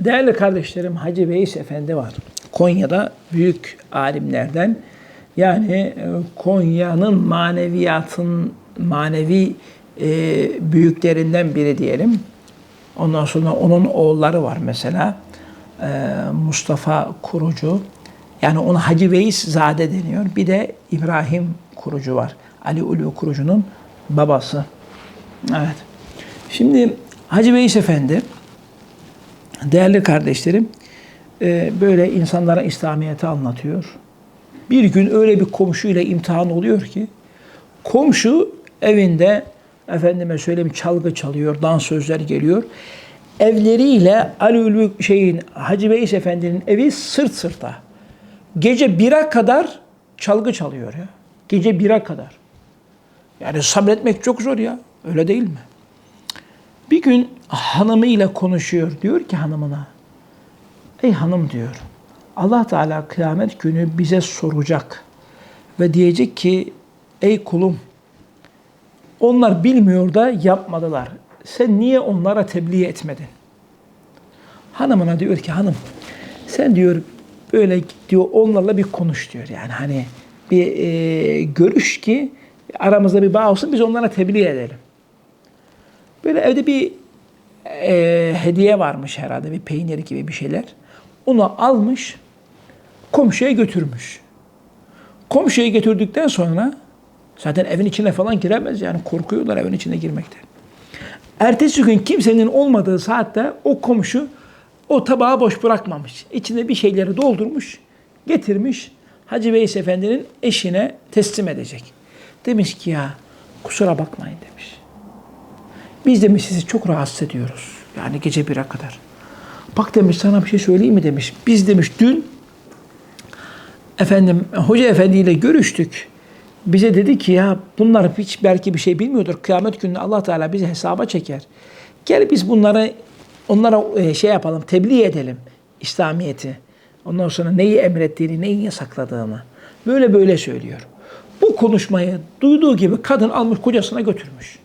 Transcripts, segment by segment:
Değerli kardeşlerim Hacı Veys Efendi var. Konya'da büyük alimlerden yani e, Konya'nın maneviyatın manevi e, büyüklerinden biri diyelim. Ondan sonra onun oğulları var mesela. E, Mustafa Kurucu. Yani ona Hacı Veys Zade deniyor. Bir de İbrahim Kurucu var. Ali Ulu Kurucu'nun babası. Evet. Şimdi Hacı Veys Efendi Değerli kardeşlerim, e, böyle insanlara İslamiyet'i anlatıyor. Bir gün öyle bir komşuyla imtihan oluyor ki, komşu evinde efendime söyleyeyim çalgı çalıyor, dans sözler geliyor. Evleriyle Ali şeyin Hacı Veys Efendi'nin evi sırt sırta. Gece bire kadar çalgı çalıyor ya. Gece bire kadar. Yani sabretmek çok zor ya. Öyle değil mi? Bir gün hanımıyla konuşuyor. Diyor ki hanımına, ey hanım diyor, Allah Teala kıyamet günü bize soracak ve diyecek ki, ey kulum, onlar bilmiyor da yapmadılar. Sen niye onlara tebliğ etmedin? Hanımına diyor ki, hanım, sen diyor böyle diyor onlarla bir konuş diyor. Yani hani bir e, görüş ki aramızda bir bağ olsun biz onlara tebliğ edelim. Böyle evde bir e, hediye varmış herhalde bir peynir gibi bir şeyler. Onu almış komşuya götürmüş. Komşuya götürdükten sonra zaten evin içine falan giremez yani korkuyorlar evin içine girmekten. Ertesi gün kimsenin olmadığı saatte o komşu o tabağı boş bırakmamış. İçine bir şeyleri doldurmuş, getirmiş Hacı Veys Efendi'nin eşine teslim edecek. Demiş ki ya kusura bakmayın demiş. Biz demiş sizi çok rahatsız ediyoruz. Yani gece bire kadar. Bak demiş sana bir şey söyleyeyim mi demiş. Biz demiş dün efendim hoca efendi ile görüştük. Bize dedi ki ya bunlar hiç belki bir şey bilmiyordur. Kıyamet günü Allah Teala bizi hesaba çeker. Gel biz bunları onlara e, şey yapalım, tebliğ edelim İslamiyeti. Ondan sonra neyi emrettiğini, neyi yasakladığını. Böyle böyle söylüyor. Bu konuşmayı duyduğu gibi kadın almış kocasına götürmüş.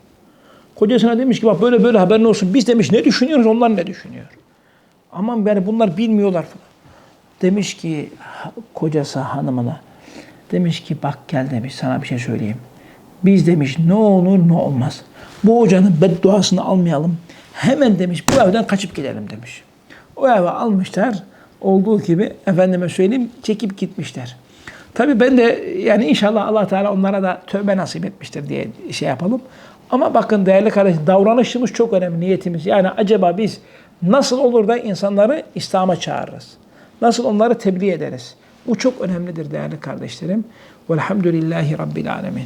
Kocasına demiş ki bak böyle böyle haberin olsun. Biz demiş ne düşünüyoruz onlar ne düşünüyor. Aman yani bunlar bilmiyorlar falan. Demiş ki kocası hanımına. Demiş ki bak gel demiş sana bir şey söyleyeyim. Biz demiş ne olur ne olmaz. Bu hocanın bedduasını almayalım. Hemen demiş bu evden kaçıp gidelim demiş. O eve almışlar. Olduğu gibi efendime söyleyeyim çekip gitmişler. Tabii ben de yani inşallah Allah Teala onlara da tövbe nasip etmiştir diye şey yapalım. Ama bakın değerli kardeş davranışımız çok önemli niyetimiz. Yani acaba biz nasıl olur da insanları İslam'a çağırırız? Nasıl onları tebliğ ederiz? Bu çok önemlidir değerli kardeşlerim. Velhamdülillahi Rabbil Alemin.